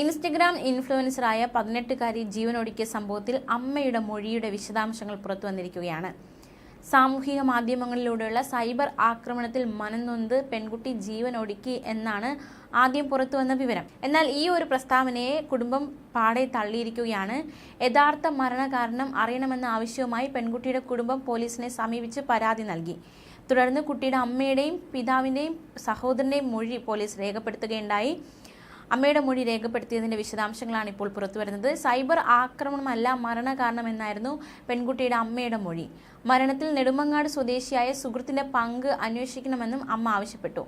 Instagram ഇൻഫ്ലുവൻസറായ പതിനെട്ടുകാരി ജീവനൊടുക്കിയ സംഭവത്തിൽ അമ്മയുടെ മൊഴിയുടെ വിശദാംശങ്ങൾ പുറത്തു വന്നിരിക്കുകയാണ് സാമൂഹിക മാധ്യമങ്ങളിലൂടെയുള്ള സൈബർ ആക്രമണത്തിൽ മനംനൊന്ത് പെൺകുട്ടി ജീവൻ ഒടുക്കി എന്നാണ് ആദ്യം പുറത്തു വന്ന വിവരം. എന്നാൽ ഈ ഒരു പ്രസ്താവനയെ കുടുംബം പാടെ തള്ളിയിരിക്കുകയാണ്. യഥാർത്ഥ മരണകാരണം അറിയണമെന്ന ആവശ്യവുമായി പെൺകുട്ടിയുടെ കുടുംബം പോലീസിനെ സമീപിച്ച് പരാതി നൽകി. തുടർന്ന് കുട്ടിയുടെ അമ്മയുടെയും പിതാവിന്റെയും സഹോദരന്റെയും മൊഴി പോലീസ് രേഖപ്പെടുത്തുകയുണ്ടായി. അമ്മയുടെ മൊഴി രേഖപ്പെടുത്തിയതിന്റെ വിശദാംശങ്ങളാണ് ഇപ്പോൾ പുറത്തുവരുന്നത്. സൈബർ ആക്രമണമല്ല മരണകാരണമെന്നായിരുന്നു പെൺകുട്ടിയുടെ അമ്മയുടെ മൊഴി. മരണത്തിൽ നെടുമങ്ങാട് സ്വദേശിയായ സുഹൃത്തിന്റെ പങ്ക് അന്വേഷിക്കണമെന്നും അമ്മ ആവശ്യപ്പെട്ടു.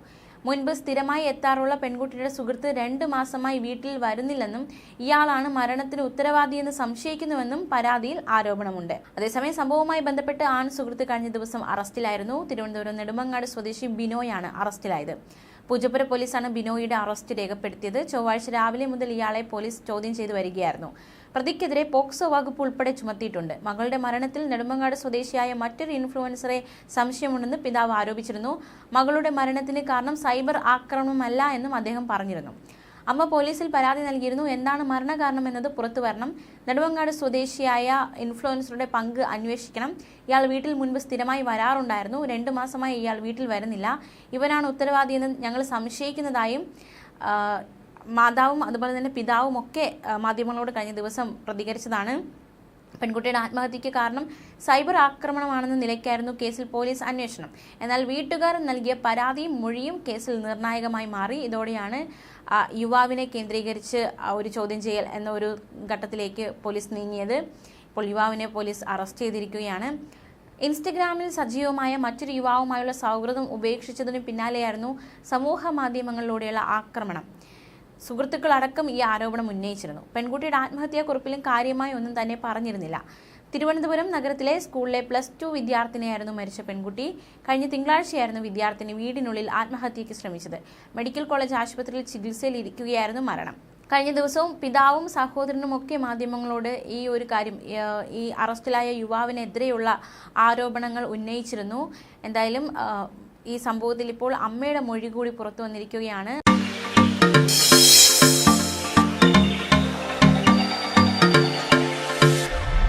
മുൻപ് സ്ഥിരമായി എത്താറുള്ള പെൺകുട്ടിയുടെ സുഹൃത്ത് രണ്ട് മാസമായി വീട്ടിൽ വരുന്നില്ലെന്നും ഇയാളാണ് മരണത്തിന് ഉത്തരവാദിയെന്ന് സംശയിക്കുന്നുവെന്നും പരാതിയിൽ ആരോപണമുണ്ട്. അതേസമയം സംഭവവുമായി ബന്ധപ്പെട്ട് ആൺ സുഹൃത്ത് കഴിഞ്ഞ ദിവസം അറസ്റ്റിലായിരുന്നു. തിരുവനന്തപുരം നെടുമങ്ങാട് സ്വദേശി ബിനോയാണ് അറസ്റ്റിലായത്. പൂജപ്പുര പോലീസാണ് ബിനോയിയുടെ അറസ്റ്റ് രേഖപ്പെടുത്തിയത്. ചൊവ്വാഴ്ച രാവിലെ മുതൽ ഇയാളെ പോലീസ് ചോദ്യം ചെയ്തു വരികയായിരുന്നു. പ്രതിക്കെതിരെ പോക്സോ വകുപ്പ് ഉൾപ്പെടെ ചുമത്തിയിട്ടുണ്ട്. മകളുടെ മരണത്തിൽ നെടുമങ്ങാട് സ്വദേശിയായ മറ്റൊരു ഇൻഫ്ലുവൻസറെ സംശയമുണ്ടെന്ന് പിതാവ് ആരോപിച്ചിരുന്നു. മകളുടെ മരണത്തിന് കാരണം സൈബർ ആക്രമണമല്ല എന്നും അദ്ദേഹം പറഞ്ഞിരുന്നു. അമ്മ പോലീസിൽ പരാതി നൽകിയിരുന്നു. എന്താണ് മരണകാരണം എന്നത് പുറത്തു വരണം. നെടുവങ്ങാട് സ്വദേശിയായ ഇൻഫ്ലുവൻസറുടെ പങ്ക് അന്വേഷിക്കണം. ഇയാൾ വീട്ടിൽ മുൻപ് സ്ഥിരമായി വരാറുണ്ടായിരുന്നു. രണ്ടു മാസമായി ഇയാൾ വീട്ടിൽ വരുന്നില്ല. ഇവനാണ് ഉത്തരവാദിയെന്ന് ഞങ്ങൾ സംശയിക്കുന്നതായും മാതാവും അതുപോലെ തന്നെ പിതാവും ഒക്കെ മാധ്യമങ്ങളോട് കഴിഞ്ഞ ദിവസം പ്രതികരിച്ചതാണ്. പെൺകുട്ടിയുടെ ആത്മഹത്യയ്ക്ക് കാരണം സൈബർ ആക്രമണമാണെന്ന നിലയ്ക്കായിരുന്നു കേസിൽ പോലീസ് അന്വേഷണം. എന്നാൽ വീട്ടുകാർ നൽകിയ പരാതിയും മൊഴിയും കേസിൽ നിർണായകമായി മാറി. ഇതോടെയാണ് യുവാവിനെ കേന്ദ്രീകരിച്ച് ഒരു ചോദ്യം ചെയ്യൽ എന്ന ഒരു ഘട്ടത്തിലേക്ക് പോലീസ് നീങ്ങിയത്. ഇപ്പോൾ യുവാവിനെ പോലീസ് അറസ്റ്റ് ചെയ്തിരിക്കുകയാണ്. ഇൻസ്റ്റഗ്രാമിൽ സജീവമായ മറ്റൊരു യുവാവുമായുള്ള സൗഹൃദം ഉപേക്ഷിച്ചതിനു പിന്നാലെയായിരുന്നു സമൂഹ മാധ്യമങ്ങളിലൂടെയുള്ള ആക്രമണം. സുഹൃത്തുക്കളടക്കം ഈ ആരോപണം ഉന്നയിച്ചിരുന്നു. പെൺകുട്ടിയുടെ ആത്മഹത്യാക്കുറിപ്പിലും കാര്യമായി ഒന്നും തന്നെ പറഞ്ഞിരുന്നില്ല. തിരുവനന്തപുരം നഗരത്തിലെ സ്കൂളിലെ പ്ലസ് ടു വിദ്യാർത്ഥിനിയായിരുന്നു മരിച്ച പെൺകുട്ടി. കഴിഞ്ഞ തിങ്കളാഴ്ചയായിരുന്നു വിദ്യാർത്ഥിനി വീടിനുള്ളിൽ ആത്മഹത്യയ്ക്ക് ശ്രമിച്ചത്. മെഡിക്കൽ കോളേജ് ആശുപത്രിയിൽ ചികിത്സയിൽ ഇരിക്കുകയായിരുന്നു മരണം. കഴിഞ്ഞ ദിവസവും പിതാവും സഹോദരനും ഒക്കെ മാധ്യമങ്ങളോട് ഈ ഒരു കാര്യം ഈ അറസ്റ്റിലായ യുവാവിനെതിരെയുള്ള ആരോപണങ്ങൾ ഉന്നയിച്ചിരുന്നു. എന്തായാലും ഈ സംഭവത്തിൽ ഇപ്പോൾ അമ്മയുടെ മൊഴി കൂടി പുറത്തു വന്നിരിക്കുകയാണ്.